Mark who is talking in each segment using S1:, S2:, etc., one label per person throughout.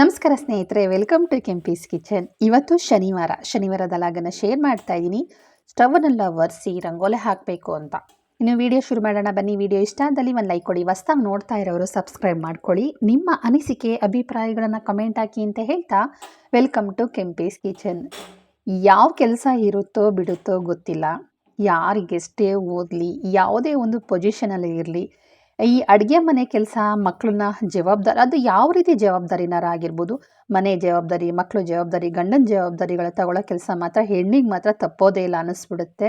S1: ನಮಸ್ಕಾರ ಸ್ನೇಹಿತರೆ welcome to Kempee's kitchen ಇವತ್ತು ಶನಿವಾರ. ಶನಿವಾರದ ಲಾಗನ್ನು ಶೇರ್ ಮಾಡ್ತಾ ಇದ್ದೀನಿ ಸ್ಟವ್ನೆಲ್ಲ ಒರೆಸಿ, ರಂಗೋಲೆ ಹಾಕಬೇಕು ಅಂತ. ಇನ್ನು ವಿಡಿಯೋ ಶುರು ಮಾಡೋಣ. ಬನ್ನಿ. ವಿಡಿಯೋ ಇಷ್ಟ ಆದಲ್ಲಿ ಒಂದು ಲೈಕ್ ಕೊಡಿ. ಹೊಸ್ದಾಗಿ ನೋಡ್ತಾ ಇರೋರು ಸಬ್ಸ್ಕ್ರೈಬ್ ಮಾಡ್ಕೊಳ್ಳಿ. ನಿಮ್ಮ ಅನಿಸಿಕೆ, ಅಭಿಪ್ರಾಯಗಳನ್ನು ಕಮೆಂಟ್ ಹಾಕಿ ಅಂತ ಹೇಳ್ತಾ ವೆಲ್ಕಮ್ ಟು ಕೆಂಪೀಸ್ ಕಿಚನ್ ಯಾವ ಕೆಲಸ ಇರುತ್ತೋ, ಬಿಡುತ್ತೋ ಗೊತ್ತಿಲ್ಲ. ಯಾರಿಗೆಷ್ಟೇ ಓದಲಿ, ಯಾವುದೇ ಒಂದು ಪೊಸಿಷನಲ್ಲಿ ಇರಲಿ ಈ ಅಡುಗೆ ಮನೆ ಕೆಲಸ ಮಕ್ಕಳನ್ನ ಜವಾಬ್ದಾರಿ, ಅದು ಯಾವ ರೀತಿ ಜವಾಬ್ದಾರಿನಾರ ಆಗಿರ್ಬೋದು ಮನೆ ಜವಾಬ್ದಾರಿ ಮಕ್ಕಳು ಜವಾಬ್ದಾರಿ, ಗಂಡನ ಜವಾಬ್ದಾರಿಗಳ ತಗೊಳ್ಳೋ ಕೆಲಸ ಮಾತ್ರ ಹೆಣ್ಣಿಗೆ ಮಾತ್ರ ತಪ್ಪೋದೇ ಇಲ್ಲ ಅನ್ನಿಸ್ಬಿಡುತ್ತೆ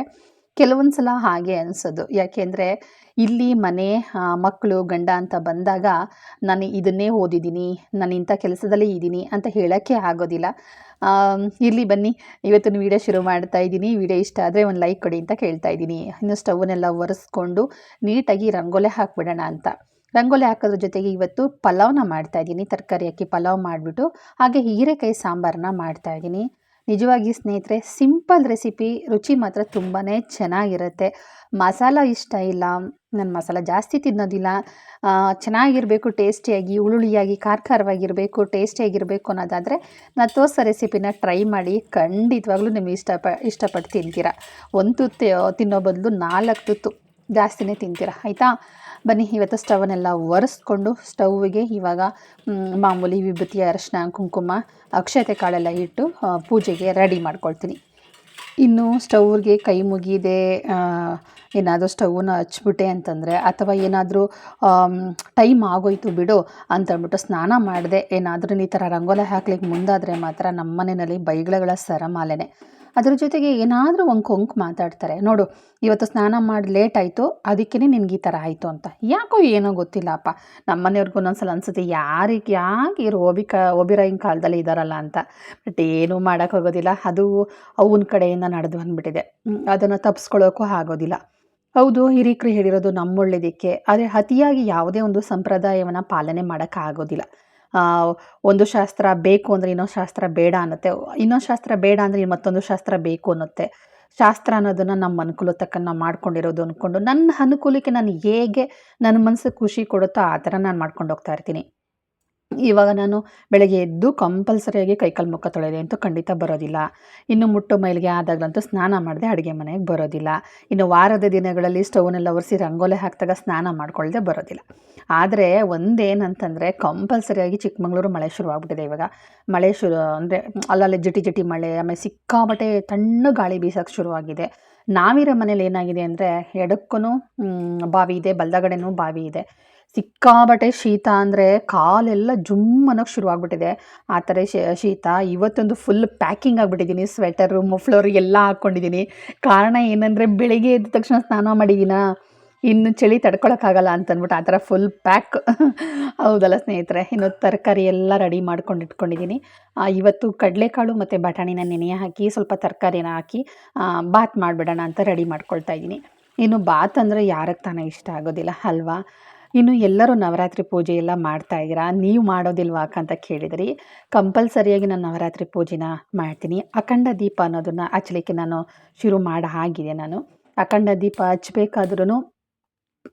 S1: ಕೆಲವೊಂದು ಸಲ ಹಾಗೆ ಅನಿಸೋದು. ಯಾಕೆಂದರೆ ಇಲ್ಲಿ ಮನೆ ಮಕ್ಕಳು, ಗಂಡ ಅಂತ ಬಂದಾಗ ನಾನು ಇದನ್ನೇ ಓದಿದ್ದೀನಿ, ನಾನು ಇಂಥ ಕೆಲಸದಲ್ಲೇ ಇದ್ದೀನಿ ಅಂತ ಹೇಳೋಕ್ಕೆ ಆಗೋದಿಲ್ಲ. ಇಲ್ಲಿ ಬನ್ನಿ, ಇವತ್ತಿನ ವೀಡಿಯೋ ಶುರು ಮಾಡ್ತಾ ಇದ್ದೀನಿ. ವಿಡಿಯೋ ಇಷ್ಟ ಆದರೆ ಒಂದು ಲೈಕ್ ಕೊಡಿ ಅಂತ ಕೇಳ್ತಾ ಇದ್ದೀನಿ. ಇನ್ನು ಸ್ಟವ್ನೆಲ್ಲ ಒರೆಸ್ಕೊಂಡು ನೀಟಾಗಿ ರಂಗೋಲೆ ಹಾಕ್ಬಿಡೋಣ ಅಂತ. ರಂಗೋಲಿ ಹಾಕೋದ್ರ ಜೊತೆಗೆ ಇವತ್ತು ಪಲಾವ್ನ ಮಾಡ್ತಾ ಇದ್ದೀನಿ. ತರಕಾರಿ ಹಾಕಿ ಪಲಾವ್ ಮಾಡಿಬಿಟ್ಟು, ಹಾಗೆ ಹೀರೆಕಾಯಿ ಸಾಂಬಾರನ್ನ ಮಾಡ್ತಾ ಇದ್ದೀನಿ. ನಿಜವಾಗಿ ಸ್ನೇಹಿತರೆ, ಸಿಂಪಲ್ ರೆಸಿಪಿ ರುಚಿ ಮಾತ್ರ ತುಂಬಾ ಚೆನ್ನಾಗಿರುತ್ತೆ. ಮಸಾಲ ಇಷ್ಟ ಇಲ್ಲ, ನಾನು ಮಸಾಲ ಜಾಸ್ತಿ ತಿನ್ನೋದಿಲ್ಲ. ಚೆನ್ನಾಗಿರಬೇಕು, ಟೇಸ್ಟಿಯಾಗಿ ಉಳುಳಿಯಾಗಿ ಖಾರ ಖಾರವಾಗಿರಬೇಕು ಟೇಸ್ಟಿಯಾಗಿರಬೇಕು ಅನ್ನೋದಾದರೆ ನಾನು ತೋರಿಸೋ ರೆಸಿಪಿನ ಟ್ರೈ ಮಾಡಿ, ಖಂಡಿತವಾಗ್ಲೂ ನಿಮಗೆ ಇಷ್ಟಪ ಇಷ್ಟಪಟ್ಟು ತಿಂತೀರ. ಒಂದು ತುತ್ತು ತಿನ್ನೋ ಬದಲು ನಾಲ್ಕು ತುತ್ತು ಜಾಸ್ತಿನೇ ತಿಂತೀರ, ಆಯಿತಾ? ಬನ್ನಿ, ಇವತ್ತು ಸ್ಟವನ್ನೆಲ್ಲ ಒರೆಸ್ಕೊಂಡು ಸ್ಟವ್ಗೆ ಇವಾಗ ಮಾಮೂಲಿ ವಿಭೂತಿ ಅರಶಿನ, ಕುಂಕುಮ, ಅಕ್ಷತೆ ಕಾಳೆಲ್ಲ ಇಟ್ಟು ಪೂಜೆಗೆ ರೆಡಿ ಮಾಡ್ಕೊಳ್ತೀನಿ. ಇನ್ನು ಸ್ಟವ್ಗೆ ಕೈ ಮುಗಿದೆ ಏನಾದರೂ ಸ್ಟವ್ನ ಹಚ್ಬಿಟ್ಟೆ ಅಂತಂದರೆ, ಅಥವಾ ಏನಾದರೂ ಟೈಮ್ ಆಗೋಯ್ತು ಬಿಡು ಅಂತಂದ್ಬಿಟ್ಟು ಸ್ನಾನ ಮಾಡಿದೆ, ಏನಾದರೂ ಈ ಥರ ರಂಗೋಲಿ ಹಾಕ್ಲಿಕ್ಕೆ ಮುಂದಾದರೆ ಮಾತ್ರ ನಮ್ಮ ಮನೆಯಲ್ಲಿ ಬೈಗಳಗಳ ಸರಮಾಲೆನೆ. ಅದ್ರ ಜೊತೆಗೆ ಏನಾದರೂ ಒಂದು ಕೊಂಕು ಮಾತಾಡ್ತಾರೆ. ನೋಡು, ಇವತ್ತು ಸ್ನಾನ ಮಾಡಿ ಲೇಟ್ ಆಯಿತು ಅದಕ್ಕೇ ನಿನಗೆ ಈ ಥರ ಆಯಿತು ಅಂತ. ಯಾಕೋ ಏನೋ ಗೊತ್ತಿಲ್ಲಪ್ಪ. ನಮ್ಮ ಮನೆಯವ್ರಿಗೂ ಒಂದೊಂದ್ಸಲ ಅನ್ಸುತ್ತೆ, ಯಾರಿಗೆ, ಯಾಕೆ ಇರೋ ಕ, ಓಬಿರಾಯಿನ ಕಾಲದಲ್ಲಿ ಇದ್ದಾರಲ್ಲ ಅಂತ. ಬಟ್ ಏನೂ ಮಾಡೋಕ್ಕಾಗೋದಿಲ್ಲ ಅದು ಅವನ ಕಡೆಯಿಂದ ನಡೆದು ಬಂದುಬಿಟ್ಟಿದೆ. ಅದನ್ನು ತಪ್ಪಿಸ್ಕೊಳ್ಳೋಕ್ಕೂ ಆಗೋದಿಲ್ಲ. ಹೌದು, ಹಿರಿಕರು ಹೇಳಿರೋದು ನಮ್ಮೊಳ್ಳೇದಕ್ಕೆ. ಆದರೆ ಅತಿಯಾಗಿ ಯಾವುದೇ ಒಂದು ಸಂಪ್ರದಾಯವನ್ನು ಪಾಲನೆ ಮಾಡೋಕ್ಕಾಗೋದಿಲ್ಲ ಒಂದು ಶಾಸ್ತ್ರ ಬೇಕು ಅಂದರೆ ಇನ್ನೊಂದು ಶಾಸ್ತ್ರ ಬೇಡ ಅನ್ನುತ್ತೆ. ಇನ್ನೊಂದು ಶಾಸ್ತ್ರ ಬೇಡ ಅಂದರೆ ಮತ್ತೊಂದು ಶಾಸ್ತ್ರ ಬೇಕು ಅನ್ನತ್ತೆ. ಶಾಸ್ತ್ರ ಅನ್ನೋದನ್ನು ನಮ್ಮ ಅನುಕೂಲ ತಕ್ಕ ನಾವು ಮಾಡ್ಕೊಂಡಿರೋದು ಅಂದ್ಕೊಂಡು ನನ್ನ ಅನುಕೂಲಕ್ಕೆ ನಾನು ಹೇಗೆ ನನ್ನ ಮನಸ್ಸಿಗೆ ಖುಷಿ ಕೊಡುತ್ತೋ ಆ ಥರ ನಾನು ಮಾಡ್ಕೊಂಡು ಹೋಗ್ತಾ ಇರ್ತೀನಿ. ಇವಾಗ ನಾನು ಬೆಳಗ್ಗೆ ಎದ್ದು ಕಂಪಲ್ಸರಿಯಾಗಿ ಕೈಕಾಲು ಮುಖ ತೊಳೆದೆ ಅಂತೂ ಖಂಡಿತ ಬರೋದಿಲ್ಲ. ಇನ್ನು ಮುಟ್ಟು ಮೈಲಿಗೆ ಆದಾಗಲಂತೂ ಸ್ನಾನ ಮಾಡದೆ ಅಡುಗೆ ಮನೆಗೆ ಬರೋದಿಲ್ಲ. ಇನ್ನು ವಾರದ ದಿನಗಳಲ್ಲಿ ಸ್ಟೌವ್ನೆಲ್ಲ ಒರೆಸಿ ರಂಗೋಲೆ ಹಾಕಿದಾಗ ಸ್ನಾನ ಮಾಡ್ಕೊಳ್ಳದೆ ಬರೋದಿಲ್ಲ. ಆದರೆ ಒಂದೇನಂತಂದರೆ ಕಂಪಲ್ಸರಿಯಾಗಿ ಚಿಕ್ಕಮಗಳೂರು ಮಳೆ ಶುರುವಾಗ್ಬಿಟ್ಟಿದೆ ಇವಾಗ. ಮಳೆ ಶುರು ಅಂದರೆ ಅಲ್ಲಲ್ಲಿ ಜಿಟಿ ಜಿಟಿ ಮಳೆ, ಆಮೇಲೆ ಸಿಕ್ಕಾಬಟ್ಟೆ ತಣ್ಣ ಗಾಳಿ ಬೀಸೋಕೆ ಶುರುವಾಗಿದೆ. ನಾವಿರೋ ಮನೇಲಿ ಏನಾಗಿದೆ ಅಂದರೆ ಎಡಕ್ಕೂ ಬಾವಿ ಇದೆ ಬಲ್ದಗಡೆನೂ ಬಾವಿ ಇದೆ. ಸಿಕ್ಕಾಬಟ್ಟೆ ಶೀತ ಅಂದರೆ ಕಾಲೆಲ್ಲ ಜುಮ್ ಅನ್ನೋಕ್ಕೆ ಶುರುವಾಗ್ಬಿಟ್ಟಿದೆ. ಆ ಥರ ಶೀತ ಇವತ್ತೊಂದು ಫುಲ್ ಪ್ಯಾಕಿಂಗ್ ಆಗಿಬಿಟ್ಟಿದ್ದೀನಿ ಸ್ವೆಟರು ಮುಫ್ಲೋರು ಎಲ್ಲ ಹಾಕ್ಕೊಂಡಿದ್ದೀನಿ ಕಾರಣ ಏನಂದರೆ ಬೆಳಿಗ್ಗೆ ಎದ್ದ ತಕ್ಷಣ ಸ್ನಾನ ಮಾಡಿದ್ದೀನ ಇನ್ನು ಚಳಿ ತಡ್ಕೊಳಕ್ಕಾಗಲ್ಲ ಅಂತಂದ್ಬಿಟ್ಟು ಆ ಥರ ಫುಲ್ ಪ್ಯಾಕ್ ಹೌದಲ್ಲ ಸ್ನೇಹಿತರೆ? ಇನ್ನು ತರಕಾರಿ ಎಲ್ಲ ರೆಡಿ ಮಾಡ್ಕೊಂಡು ಇಟ್ಕೊಂಡಿದ್ದೀನಿ ಇವತ್ತು ಕಡಲೆಕಾಳು ಮತ್ತು ಬಟಾಣಿನ ನೆನೆಯ ಹಾಕಿ, ಸ್ವಲ್ಪ ತರಕಾರಿನ ಹಾಕಿ ಬಾತ್ ಮಾಡಿಬಿಡೋಣ ಅಂತ ರೆಡಿ ಮಾಡ್ಕೊಳ್ತಾ ಇದ್ದೀನಿ ಇನ್ನು ಬಾತ್ ಅಂದರೆ ಯಾರಿಗೆ ತಾನೇ ಇಷ್ಟ ಆಗೋದಿಲ್ಲ, ಅಲ್ವಾ? ಇನ್ನು ಎಲ್ಲರೂ ನವರಾತ್ರಿ ಪೂಜೆ ಎಲ್ಲ ಮಾಡ್ತಾ ಇದ್ದೀರಾ? ನೀವು ಮಾಡೋದಿಲ್ವಾ ಅಂತ ಕೇಳಿದ್ರಿ. ಕಂಪಲ್ಸರಿಯಾಗಿ ನಾನು ನವರಾತ್ರಿ ಪೂಜೆನ ಮಾಡ್ತೀನಿ. ಅಖಂಡ ದೀಪ ಅನ್ನೋದನ್ನು ಹಚ್ಚಲಿಕ್ಕೆ ನಾನು ಶುರು ಮಾಡಿ ಹಾಗಿದೆ ನಾನು. ಅಖಂಡ ದೀಪ ಹಚ್ಬೇಕಾದ್ರೂ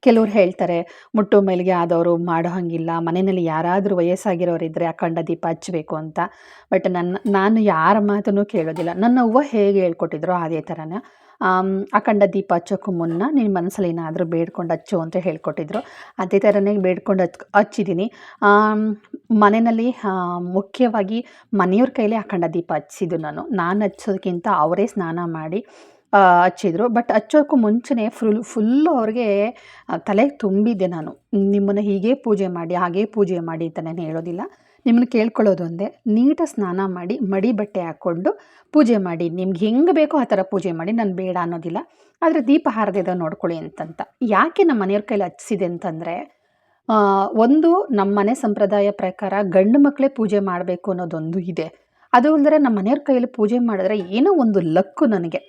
S1: ಕೆಲವ್ರು ಹೇಳ್ತಾರೆ, ಮುಟ್ಟು ಮೇಲಿಗೆ ಆದವರು ಮಾಡೋ ಹಾಗಿಲ್ಲ, ಮನೆಯಲ್ಲಿ ಯಾರಾದರೂ ವಯಸ್ಸಾಗಿರೋರಿದ್ದರೆ ಅಖಂಡ ದೀಪ ಹಚ್ಚಬೇಕು ಅಂತ. ಬಟ್ ನನ್ನ ನಾನು ಯಾರ ಮಾತನ್ನು ಕೇಳೋದಿಲ್ಲ. ನನ್ನ ಅವ್ವ ಹೇಗೆ ಹೇಳ್ಕೊಟ್ಟಿದ್ರು ಅದೇ ಥರನೇ ಅಖಂಡ ದೀಪ ಹಚ್ಚೋಕ್ಕೂ ಮುನ್ನ ನಿನ್ನ ಮನಸ್ಸಲ್ಲಿ ಏನಾದರೂ ಬೇಡ್ಕೊಂಡು ಹಚ್ಚು ಅಂತ ಹೇಳ್ಕೊಟ್ಟಿದ್ರು. ಅದೇ ಥರನೇ ಬೇಡ್ಕೊಂಡು ಹಚ್ ಹಚ್ಚಿದ್ದೀನಿ. ಮನೆಯಲ್ಲಿ ಮುಖ್ಯವಾಗಿ ಮನೆಯವ್ರ ಕೈಲೇ ಅಖಂಡ ದೀಪ ಹಚ್ಚಿದ್ದು ನಾನು. ನಾನು ಹಚ್ಚೋದಕ್ಕಿಂತ ಅವರೇ ಸ್ನಾನ ಮಾಡಿ ಹಚ್ಚಿದ್ರು. ಬಟ್ ಹಚ್ಚೋಕ್ಕೂ ಮುಂಚೆನೇ ಫುಲ್ ಫುಲ್ಲು ಅವ್ರಿಗೆ ತಲೆಗೆ ತುಂಬಿದ್ದೆ ನಾನು. ನಿಮ್ಮನ್ನು ಹೀಗೆ ಪೂಜೆ ಮಾಡಿ, ಹಾಗೇ ಪೂಜೆ ಮಾಡಿ ಅಂತ ನಾನು ಹೇಳೋದಿಲ್ಲ. ನಿಮ್ಮನ್ನು ಕೇಳ್ಕೊಳ್ಳೋದು ಒಂದೇ. ನೀಟ ಸ್ನಾನ ಮಾಡಿ, ಮಡಿ ಬಟ್ಟೆ ಹಾಕ್ಕೊಂಡು ಪೂಜೆ ಮಾಡಿ. ನಿಮ್ಗೆ ಹೆಂಗೆ ಬೇಕೋ ಆ ಥರ ಪೂಜೆ ಮಾಡಿ. ನಾನು ಬೇಡ ಅನ್ನೋದಿಲ್ಲ. ಆದರೆ ದೀಪ ಹಾರದಿದ ನೋಡ್ಕೊಳ್ಳಿ ಅಂತಂತ. ಯಾಕೆ ನಮ್ಮ ಮನೆಯವ್ರ ಕೈಲಿ ಹಚ್ಚಿದೆ ಅಂತಂದರೆ ಒಂದು ನಮ್ಮ ಮನೆ ಸಂಪ್ರದಾಯ ಪ್ರಕಾರ ಗಂಡು ಮಕ್ಕಳೇ ಪೂಜೆ ಮಾಡಬೇಕು ಅನ್ನೋದೊಂದು ಇದೆ. ಅದು ಅಲ್ಲದೆ ನಮ್ಮ ಮನೆಯವ್ರ ಕೈಯಲ್ಲಿ ಪೂಜೆ ಮಾಡಿದ್ರೆ ಏನೋ ಒಂದು ಲಕ್ಕು ನನಗೆ.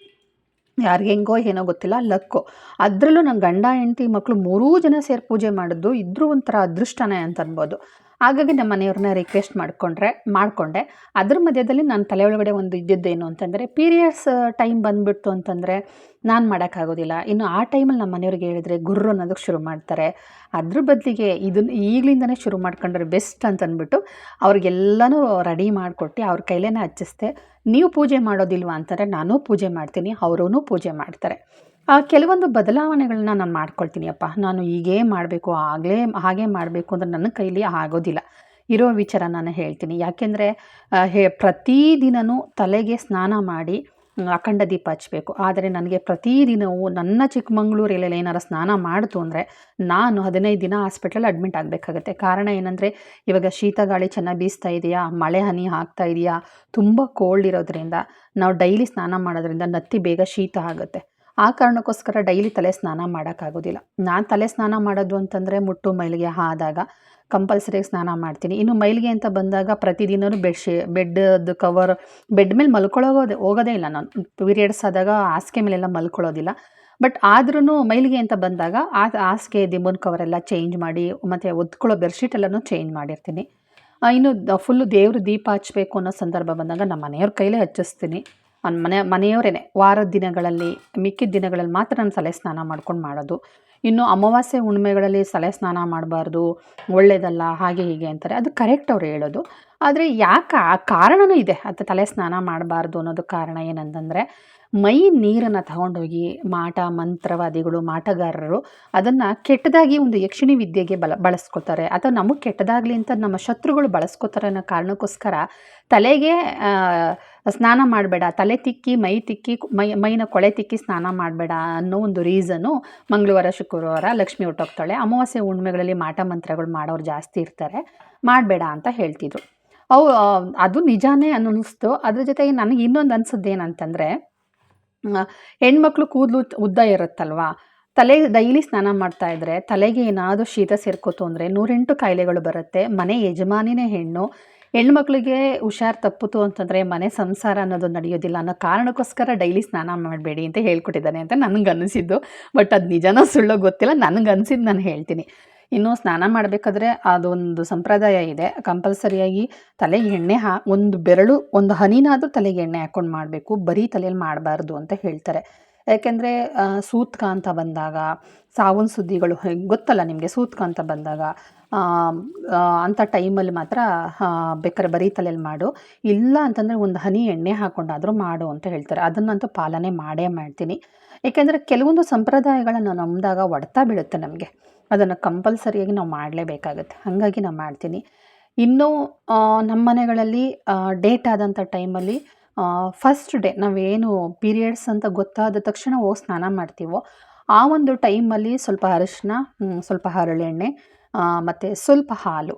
S1: ಯಾರಿಗೆ ಹೆಂಗೋ ಏನೋ ಗೊತ್ತಿಲ್ಲ, ಲಕ್ಕು. ಅದರಲ್ಲೂ ನನ್ನ ಗಂಡ, ಹೆಂಡತಿ ಮಕ್ಕಳು ಮೂರೂ ಜನ ಸೇರಿ ಪೂಜೆ ಮಾಡಿದ್ದು ಇದ್ರೂ ಒಂಥರ ಅದೃಷ್ಟನೇ ಅಂತ ಅನ್ಬೋದು. ಹಾಗಾಗಿ ನಮ್ಮ ಮನೆಯವ್ರನ್ನ ರಿಕ್ವೆಸ್ಟ್ ಮಾಡಿಕೊಂಡ್ರೆ, ಮಾಡಿಕೊಂಡೆ. ಅದ್ರ ಮಧ್ಯದಲ್ಲಿ ನಾನು ತಲೆ ಒಳಗಡೆ ಒಂದು ಇದ್ದಿದ್ದೇನು ಅಂತಂದರೆ ಪೀರಿಯಡ್ಸ್ ಟೈಮ್ ಬಂದುಬಿಡ್ತು ಅಂತಂದರೆ ನಾನು ಮಾಡೋಕ್ಕಾಗೋದಿಲ್ಲ. ಇನ್ನು ಆ ಟೈಮಲ್ಲಿ ನಮ್ಮ ಮನೆಯವ್ರಿಗೆ ಹೇಳಿದ್ರೆ ಗುರ್ರು ಅನ್ನೋದಕ್ಕೆ ಶುರು ಮಾಡ್ತಾರೆ. ಅದ್ರ ಬದಲಿಗೆ ಇದನ್ನು ಈಗಲಿಂದನೇ ಶುರು ಮಾಡ್ಕೊಂಡ್ರೆ ಬೆಸ್ಟ್ ಅಂತಂದ್ಬಿಟ್ಟು ಅವ್ರಿಗೆಲ್ಲನೂ ರೆಡಿ ಮಾಡಿಕೊಟ್ಟು ಅವ್ರ ಕೈಲೇ ಹಚ್ಚಿಸ್ದೆ, ನೀವು ಪೂಜೆ ಮಾಡೋದಿಲ್ವಾ? ಅಂತಾರೆ ನಾನು ಪೂಜೆ ಮಾಡ್ತೀನಿ ಅವರೂ ಪೂಜೆ ಮಾಡ್ತಾರೆ. ಕೆಲವೊಂದು ಬದಲಾವಣೆಗಳನ್ನ ನಾನು ಮಾಡ್ಕೊಳ್ತೀನಿ ಅಪ್ಪ ನಾನು ಹೀಗೇ ಮಾಡಬೇಕು, ಆಗಲೇ ಹಾಗೆ ಮಾಡಬೇಕು ಅಂದರೆ ನನ್ನ ಕೈಲಿ ಆಗೋದಿಲ್ಲ. ಇರೋ ವಿಚಾರ ನಾನು ಹೇಳ್ತೀನಿ. ಯಾಕೆಂದರೆ ಹೇ ಪ್ರತಿದಿನವೂ ತಲೆಗೆ ಸ್ನಾನ ಮಾಡಿ ಅಖಂಡ ದೀಪ ಹಚ್ಚಬೇಕು ಆದರೆ ನನಗೆ ಪ್ರತಿದಿನವೂ ನನ್ನ ಚಿಕ್ಕಮಂಗ್ಳೂರಲ್ಲಿ ಏನಾರು ಸ್ನಾನ ಮಾಡಿತು ಅಂದರೆ ನಾನು ಹದಿನೈದು ದಿನ ಹಾಸ್ಪಿಟ್ಲಲ್ಲಿ ಅಡ್ಮಿಟ್ ಆಗಬೇಕಾಗತ್ತೆ. ಕಾರಣ ಏನಂದರೆ, ಇವಾಗ ಶೀತ ಗಾಳಿ ಚೆನ್ನಾಗಿ ಬೀಸ್ತಾ ಇದೆಯಾ? ಮಳೆ ಹನಿ ಆಗ್ತಾ ಇದೆಯಾ? ತುಂಬ ಕೋಲ್ಡ್ ಇರೋದ್ರಿಂದ, ನಾವು ಡೈಲಿ ಸ್ನಾನ ಮಾಡೋದ್ರಿಂದ ನತ್ತಿ ಬೇಗ ಶೀತ ಆಗುತ್ತೆ. ಆ ಕಾರಣಕ್ಕೋಸ್ಕರ ಡೈಲಿ ತಲೆ ಸ್ನಾನ ಮಾಡೋಕ್ಕಾಗೋದಿಲ್ಲ. ನಾನು ತಲೆ ಸ್ನಾನ ಮಾಡೋದು ಅಂತಂದರೆ ಮುಟ್ಟು ಮೈಲಿಗೆ ಆದಾಗ ಕಂಪಲ್ಸರಿ ಸ್ನಾನ ಮಾಡ್ತೀನಿ. ಇನ್ನು ಮೈಲಿಗೆ ಅಂತ ಬಂದಾಗ ಪ್ರತಿದಿನವೂ ಬೆಡ್ಶೀ ಬೆಡ್ದು ಕವರ್ ಬೆಡ್ ಮೇಲೆ ಮಲ್ಕೊಳ್ಳೋಗೋದೇ, ಹೋಗೋದೇ ಇಲ್ಲ ನಾನು. ಪೀರಿಯಡ್ಸ್ ಆದಾಗ ಹಾಸಿಗೆ ಮೇಲೆಲ್ಲ ಮಲ್ಕೊಳ್ಳೋದಿಲ್ಲ. ಬಟ್ ಆದ್ರೂ ಮೈಲಿಗೆ ಅಂತ ಬಂದಾಗ ಆ, ಹಾಸಿಗೆ ದಿಂಬನ್ ಕವರೆಲ್ಲ ಚೇಂಜ್ ಮಾಡಿ, ಮತ್ತು ಒದ್ಕೊಳ್ಳೋ ಬೆಡ್ಶೀಟ್ ಎಲ್ಲನೂ ಚೇಂಜ್ ಮಾಡಿರ್ತೀನಿ. ಇನ್ನು ಫುಲ್ಲು ದೇವ್ರ ದೀಪ ಹಚ್ಚಬೇಕು ಅನ್ನೋ ಸಂದರ್ಭ ಬಂದಾಗ ನಮ್ಮ ಮನೆಯವ್ರ ಕೈಲೇ ಹಚ್ಚಿಸ್ತೀನಿ. ಅವ್ನ ಮನೆ ಮನೆಯವರೇ ವಾರದ ದಿನಗಳಲ್ಲಿ, ಮಿಕ್ಕಿದ ದಿನಗಳಲ್ಲಿ ಮಾತ್ರ ನಾನು ತಲೆ ಸ್ನಾನ ಮಾಡ್ಕೊಂಡು ಮಾಡೋದು. ಇನ್ನು ಅಮಾವಾಸ್ಯೆ ಹುಣ್ಮೆಗಳಲ್ಲಿ ತಲೆ ಸ್ನಾನ ಮಾಡಬಾರ್ದು ಒಳ್ಳೆಯದಲ್ಲ ಹಾಗೆ ಹೀಗೆ ಅಂತಾರೆ. ಅದು ಕರೆಕ್ಟ್ ಅವ್ರು ಹೇಳೋದು. ಆದರೆ ಯಾಕೆ, ಆ ಕಾರಣವೂ ಇದೆ. ಅದು ತಲೆ ಸ್ನಾನ ಮಾಡಬಾರ್ದು ಅನ್ನೋದು ಕಾರಣ ಏನಂತಂದರೆ, ಮೈ ನೀರನ್ನು ತಗೊಂಡೋಗಿ ಮಾಟ, ಮಂತ್ರವಾದಿಗಳು, ಮಾಟಗಾರರು ಅದನ್ನು ಕೆಟ್ಟದಾಗಿ ಒಂದು ಯಕ್ಷಿಣಿ ವಿದ್ಯೆಗೆ ಬಲ, ಬಳಸ್ಕೊತಾರೆ. ಅಥವಾ ನಮಗೆ ಕೆಟ್ಟದಾಗಲಿ ಅಂತ ನಮ್ಮ ಶತ್ರುಗಳು ಬಳಸ್ಕೊತಾರೆ ಅನ್ನೋ ಕಾರಣಕ್ಕೋಸ್ಕರ ತಲೆಗೆ ಸ್ನಾನ ಮಾಡಬೇಡ. ತಲೆ ತಿಕ್ಕಿ, ಮೈ ತಿಕ್ಕಿ, ಮೈ, ಮೈನ ಕೊಳೆ ತಿಕ್ಕಿ ಸ್ನಾನ ಮಾಡಬೇಡ ಅನ್ನೋ ಒಂದು ರೀಸನ್ನು ಮಂಗಳವಾರ, ಶುಕ್ರವಾರ ಲಕ್ಷ್ಮಿ ಹುಟ್ಟೋಗ್ತಾಳೆ ಅಮಾವಾಸ್ಯೆ ಹುಣ್ಮೆಗಳಲ್ಲಿ ಮಾಟ ಮಂತ್ರಗಳು ಮಾಡೋರು ಜಾಸ್ತಿ ಇರ್ತಾರೆ. ಮಾಡಬೇಡ ಅಂತ ಹೇಳ್ತಿದ್ರು. ಅವು ಅದು ನಿಜಾನೇ ಅನ್ನಿಸ್ತು. ಅದ್ರ ಜೊತೆಗೆ ನನಗೆ ಇನ್ನೊಂದು ಅನ್ಸದ್ದು ಏನಂತಂದರೆ ಹೆಣ್ಮಕ್ಳು ಕೂದಲು ಉದ್ದ ಇರುತ್ತಲ್ವಾ? ತಲೆ ಡೈಲಿ ಸ್ನಾನ ಮಾಡ್ತಾ ಇದ್ರೆ ತಲೆಗೆ ಏನಾದರೂ ಶೀತ ಸೇರ್ಕೋತು ಅಂದರೆ ನೂರೆಂಟು ಕಾಯಿಲೆಗಳು ಬರುತ್ತೆ. ಮನೆ ಯಜಮಾನಿನೇ ಹೆಣ್ಣು. ಹೆಣ್ಮಕ್ಳಿಗೆ ಹುಷಾರು ತಪ್ಪಿತು ಅಂತಂದರೆ ಮನೆ ಸಂಸಾರ ಅನ್ನೋದು ನಡೆಯೋದಿಲ್ಲ ಅನ್ನೋ ಕಾರಣಕ್ಕೋಸ್ಕರ ಡೈಲಿ ಸ್ನಾನ ಮಾಡಬೇಡಿ ಅಂತ ಹೇಳ್ಕೊಟ್ಟಿದ್ದಾನೆ ಅಂತ ನನಗೆ ಅನಿಸಿದ್ದು ಬಟ್ ಅದು ನಿಜನೋ ಸುಳ್ಳೋ ಗೊತ್ತಿಲ್ಲ ನನಗೆ ಅನಿಸಿದ್ದು ನಾನು ಹೇಳ್ತೀನಿ. ಇನ್ನು ಸ್ನಾನ ಮಾಡಬೇಕಾದ್ರೆ ಅದೊಂದು ಸಂಪ್ರದಾಯ ಇದೆ. ಕಂಪಲ್ಸರಿಯಾಗಿ ತಲೆಗೆ ಎಣ್ಣೆ ಹಾ, ಒಂದು ಬೆರಳು, ಒಂದು ಹನಿನಾದರೂ ತಲೆಗೆ ಎಣ್ಣೆ ಹಾಕ್ಕೊಂಡು ಮಾಡಬೇಕು. ಬರೀ ತಲೆಯಲ್ಲಿ ಮಾಡಬಾರ್ದು ಅಂತ ಹೇಳ್ತಾರೆ. ಯಾಕೆಂದರೆ ಸೂತ್ಕ ಅಂತ ಬಂದಾಗ, ಸಾವನ್ ಸುದ್ದಿಗಳು, ಗೊತ್ತಲ್ಲ ನಿಮಗೆ ಸೂತ್ಕ ಅಂತ ಬಂದಾಗ ಅಂಥ ಟೈಮಲ್ಲಿ ಮಾತ್ರ ಬೇಕಾದ್ರೆ ಬರೀ ತಲೆಯಲ್ಲಿ ಮಾಡು. ಇಲ್ಲ ಅಂತಂದರೆ ಒಂದು ಹನಿ ಎಣ್ಣೆ ಹಾಕ್ಕೊಂಡಾದರೂ ಮಾಡು ಅಂತ ಹೇಳ್ತಾರೆ. ಅದನ್ನಂತೂ ಪಾಲನೆ ಮಾಡೇ ಮಾಡ್ತೀನಿ. ಏಕೆಂದರೆ ಕೆಲವೊಂದು ಸಂಪ್ರದಾಯಗಳನ್ನು ನಂಬಿದಾಗ ಒಡ್ತಾ ಬೀಳುತ್ತೆ ನಮಗೆ. ಅದನ್ನು ಕಂಪಲ್ಸರಿಯಾಗಿ ನಾವು ಮಾಡಲೇಬೇಕಾಗುತ್ತೆ. ಹಾಗಾಗಿ ನಾನು ಮಾಡ್ತೀನಿ. ಇನ್ನೂ ನಮ್ಮ ಮನೆಗಳಲ್ಲಿ ಡೇಟ್ ಆದಂಥ ಟೈಮಲ್ಲಿ ಫಸ್ಟ್ ಡೇ ನಾವೇನು ಪೀರಿಯಡ್ಸ್ ಅಂತ ಗೊತ್ತಾದ ತಕ್ಷಣ ಹೋಗಿ ಸ್ನಾನ ಮಾಡ್ತೀವೋ, ಆ ಒಂದು ಟೈಮಲ್ಲಿ ಸ್ವಲ್ಪ ಅರಿಶಿನ ಸ್ವಲ್ಪ ಹರಳೆಣ್ಣೆ ಮತ್ತು ಸ್ವಲ್ಪ ಹಾಲು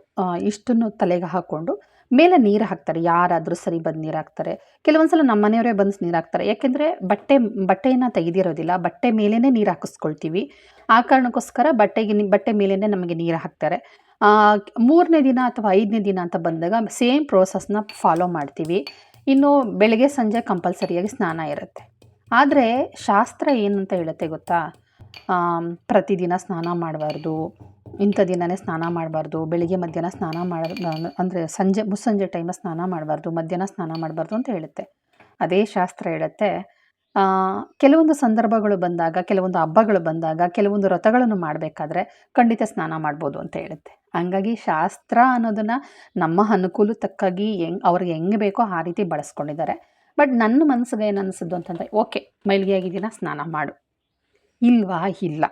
S1: ಇಷ್ಟನ್ನು ತಲೆಗೆ ಹಾಕ್ಕೊಂಡು ಮೇಲೆ ನೀರು ಹಾಕ್ತಾರೆ. ಯಾರಾದರೂ ಸರಿ ಬಂದು ನೀರು ಹಾಕ್ತಾರೆ. ಕೆಲವೊಂದು ಸಲ ನಮ್ಮ ಮನೆಯವರೇ ಬಂದು ನೀರು ಹಾಕ್ತಾರೆ. ಯಾಕೆಂದರೆ ಬಟ್ಟೆ, ಬಟ್ಟೆಯನ್ನು ತೆಗೆದಿರೋದಿಲ್ಲ. ಬಟ್ಟೆ ಮೇಲೇ ನೀರು ಹಾಕಿಸ್ಕೊಳ್ತೀವಿ. ಆ ಕಾರಣಕ್ಕೋಸ್ಕರ ಬಟ್ಟೆಗೆ ಬಟ್ಟೆ ಮೇಲೇ ನಮಗೆ ನೀರು ಹಾಕ್ತಾರೆ. ಮೂರನೇ ದಿನ ಅಥವಾ ಐದನೇ ದಿನ ಅಂತ ಬಂದಾಗ ಸೇಮ್ ಪ್ರೋಸೆಸ್ನ ಫಾಲೋ ಮಾಡ್ತೀವಿ. ಇನ್ನು ಬೆಳಗ್ಗೆ ಸಂಜೆ ಕಂಪಲ್ಸರಿಯಾಗಿ ಸ್ನಾನ ಇರುತ್ತೆ. ಆದರೆ ಶಾಸ್ತ್ರ ಏನಂತ ಹೇಳುತ್ತೆ ಗೊತ್ತಾ? ಪ್ರತಿದಿನ ಸ್ನಾನ ಮಾಡಬಾರ್ದು, ಇಂಥ ದಿನವೇ ಸ್ನಾನ ಮಾಡಬಾರ್ದು, ಬೆಳಿಗ್ಗೆ ಮಧ್ಯಾಹ್ನ ಸ್ನಾನ ಮಾಡ ಅಂದರೆ ಸಂಜೆ, ಮುಸ್ಸಂಜೆ ಟೈಮ ಸ್ನಾನ ಮಾಡಬಾರ್ದು, ಮಧ್ಯಾಹ್ನ ಸ್ನಾನ ಮಾಡಬಾರ್ದು ಅಂತ ಹೇಳುತ್ತೆ. ಅದೇ ಶಾಸ್ತ್ರ ಹೇಳುತ್ತೆ. ಕೆಲವೊಂದು ಸಂದರ್ಭಗಳು ಬಂದಾಗ, ಕೆಲವೊಂದು ಹಬ್ಬಗಳು ಬಂದಾಗ, ಕೆಲವೊಂದು ವ್ರತಗಳನ್ನು ಮಾಡಬೇಕಾದ್ರೆ ಖಂಡಿತ ಸ್ನಾನ ಮಾಡ್ಬೋದು ಅಂತ ಹೇಳುತ್ತೆ. ಹಂಗಾಗಿ ಶಾಸ್ತ್ರ ಅನ್ನೋದನ್ನು ನಮ್ಮ ಅನುಕೂಲ ತಕ್ಕಾಗಿ ಹೆಂಗ್, ಅವ್ರಿಗೆ ಹೆಂಗೆ ಬೇಕೋ ಆ ರೀತಿ ಬಳಸ್ಕೊಂಡಿದ್ದಾರೆ. ಬಟ್ ನನ್ನ ಮನಸ್ಸಿಗೆ ಏನು ಅನಿಸಿದ್ದು ಅಂತಂದರೆ, ಓಕೆ ಮೈಲಿಗೆ ಆಗಿದ್ದೀನ ಸ್ನಾನ ಮಾಡು. ಇಲ್ವಾ? ಇಲ್ಲ.